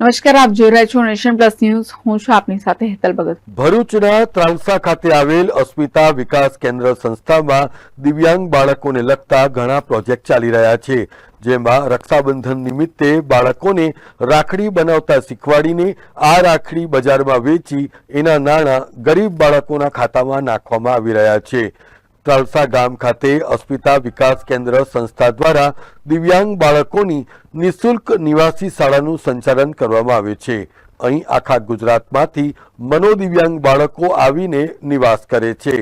નમસ્કાર, આપ જોઈ રહ્યા છો નેશન પ્લસ ન્યૂઝ. હું છું આપની સાથે હેતલ ભગત. ભરૂચના ત્રાંસા ખાતે આવેલ અસ્મિતા વિકાસ કેન્દ્ર સંસ્થામાં દિવ્યાંગ બાળકોને લગતા ઘણા પ્રોજેક્ટ ચાલી રહ્યા છે, જેમાં રક્ષાબંધન નિમિત્તે બાળકોને રાખડી બનાવતા શીખવાડીને આ રાખડી બજારમાં વેચી એના નાણાં ગરીબ બાળકોના ખાતામાં નાખવામાં આવી રહ્યા છે. ત્રાલસા ગામ ખાતે અસ્મિતા વિકાસ કેન્દ્ર સંસ્થા દ્વારા દિવ્યાંગ બાળકોની નિઃશુલ્ક નિવાસી શાળાનું સંચાલન કરવામાં આવે છે. અહીં આખા ગુજરાતમાંથી મનોદિવ્યાંગ બાળકો આવીને નિવાસ કરે છે.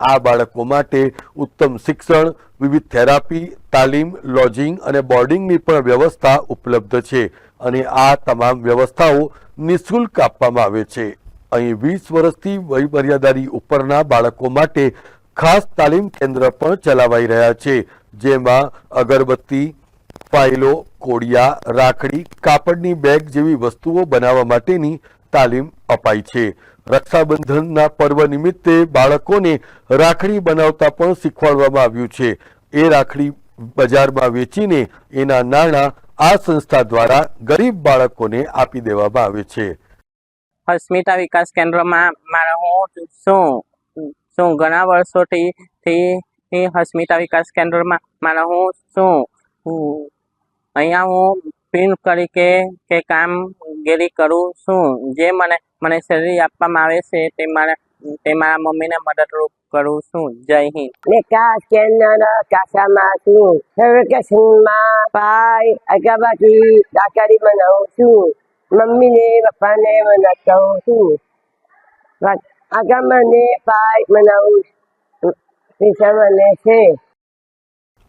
આ બાળકો માટે ઉત્તમ શિક્ષણ, વિવિધ થેરાપી, તાલીમ, લોજિંગ અને બોર્ડિંગની પણ વ્યવસ્થા ઉપલબ્ધ છે અને આ તમામ વ્યવસ્થાઓ નિઃશુલ્ક આપવામાં આવે છે. અહીં વીસ વર્ષથી વયમર્યાદાની ઉપરના બાળકો માટે ખાસ તાલીમ કેન્દ્ર પણ ચલાવાઈ રહ્યા છે, જેમાં અગરબત્તી, ફાઇલો, કોડિયા, રાખડી, કાપડની બેગ જેવી વસ્તુઓ બનાવવા માટેની તાલીમ અપાય છે. રક્ષાબંધનના પર્વ નિમિત્તે બાળકોને રાખડી બનાવતા પણ શીખવાડવામાં આવ્યું છે. એ રાખડી બજારમાં વેચીને એના નાણાં આ સંસ્થા દ્વારા ગરીબ બાળકોને આપી દેવામાં આવે છે. અસ્મિતા વિકાસ કેન્દ્રમાં મારા હું શું શું ઘણા વર્ષોથી થી હસ્મિતા વિકાસ કેન્દ્રમાં મારા હું શું અહીંયા હું પિન તરીકે કે કામગીરી કરું છું. જે મને મને સેલરી આપવામાં આવે છે તે મારા તે મારા મમ્મીને મદદરૂપ કરું છું. જય હિન્દ. વિકાસ કેન્દ્ર કાસામાં છું. વેકેશનમાં ભાઈ અગાબાથી દાકારી બનાવું છું. મમ્મીને, પપ્પાને મનાવતો છું.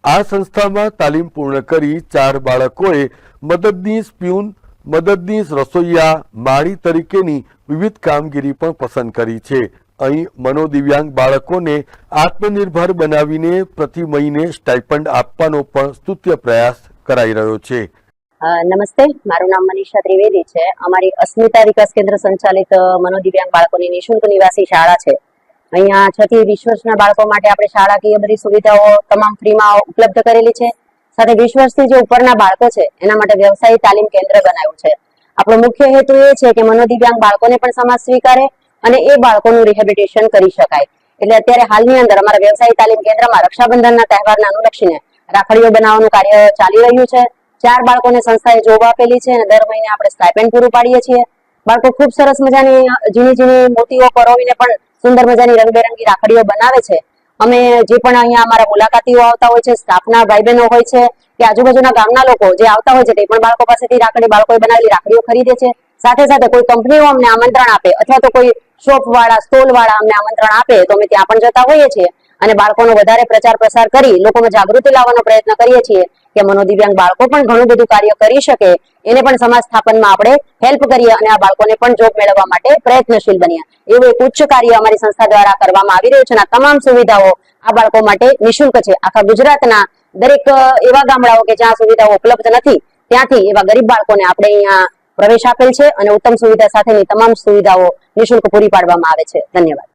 આ સંસ્થામાં તાલીમ પૂર્ણ કરી ચાર બાળકોએ મદદનીશ પ્યુન, મદદનીશ રસોઈયા, માળી તરીકેની વિવિધ કામગીરી પણ પસંદ કરી છે. અહીં મનોદિવ્યાંગ બાળકોને આત્મનિર્ભર બનાવીને પ્રતિ મહિને સ્ટાઇપન્ડ આપવાનો પણ સ્તુત્ય પ્રયાસ કરાઈ રહ્યો છે. નમસ્તે. મારું નામ મનીષા ત્રિવેદી છે. અમારી અસ્મિતા વિકાસ કેન્દ્ર સંચાલિત મનોદિવ્યાંગ બાળકોની નિઃશુલ્ક નિવાસી શાળા છે. અહીંયા છ વર્ષના બાળકો માટે આપણે શાળાકીય બધી સુવિધાઓ તમામ ફ્રીમાં ઉપલબ્ધ કરેલી છે. સાથે વીસ જે ઉપરના બાળકો છે, એના માટે વ્યવસાયી તાલીમ કેન્દ્ર બનાવ્યું છે. આપણો મુખ્ય હેતુ એ છે કે મનોદિવ્યાંગ બાળકોને પણ સમાજ સ્વીકારે અને એ બાળકોનું રિહેબિલિટેશન કરી શકાય. એટલે અત્યારે હાલની અંદર અમારા વ્યવસાયી તાલીમ કેન્દ્રમાં રક્ષાબંધનના તહેવારને અનુલક્ષીને રાખડીઓ બનાવવાનું કાર્ય ચાલી રહ્યું છે. ચાર બાળકોને સંસ્થાએ જોબ આપેલી છે અને દર મહિને આપણે સ્ટાઇપેન્ડ પૂરું પાડીએ છીએ. બાળકો ખૂબ સરસ મજાની ઝીણી ઝીણી મોતીઓ પરોવીને પણ સુંદર મજાની રંગબેરંગી રાખડીઓ બનાવે છે. અમે જે પણ અહીંયા અમારા મુલાકાતીઓ આવતા હોય છે, સ્ટાફના ભાઈ બહેનો હોય છે, કે આજુબાજુના ગામના લોકો જે આવતા હોય છે, તે પણ બાળકો પાસેથી રાખડી, બાળકોએ બનાવેલી રાખડીઓ ખરીદે છે. સાથે સાથે કોઈ કંપનીઓ અમને આમંત્રણ આપે અથવા તો કોઈ શોપ વાળા સ્ટોલ વાળા અમને આમંત્રણ આપે તો અમે ત્યાં પણ જતા હોઈએ છીએ. અને બાળકોનો વધારે પ્રચાર પ્રસાર કરી લોકોમાં જાગૃતિ લાવવાનો પ્રયત્ન કરીએ છીએ કે મનોદિવ્યાંગ બાળકો પણ ઘણું બધું કાર્ય કરી શકે, એને પણ સમાજ સ્થાપનમાં આપણે હેલ્પ કરીએ અને આ બાળકોને પણ જોબ મેળવવા માટે પ્રયત્નશીલ બનીએ એવું એક ઉચ્ચ કાર્ય અમારી સંસ્થા દ્વારા કરવામાં આવી રહ્યું છે અને તમામ સુવિધાઓ આ બાળકો માટે નિઃશુલ્ક છે. આખા ગુજરાતના દરેક એવા ગામડાઓ કે જ્યાં સુવિધાઓ ઉપલબ્ધ નથી, ત્યાંથી એવા ગરીબ બાળકોને આપણે અહીંયા પ્રવેશ આપેલ છે અને ઉત્તમ સુવિધા સાથેની તમામ સુવિધાઓ નિઃશુલ્ક પૂરી પાડવામાં આવે છે. ધન્યવાદ.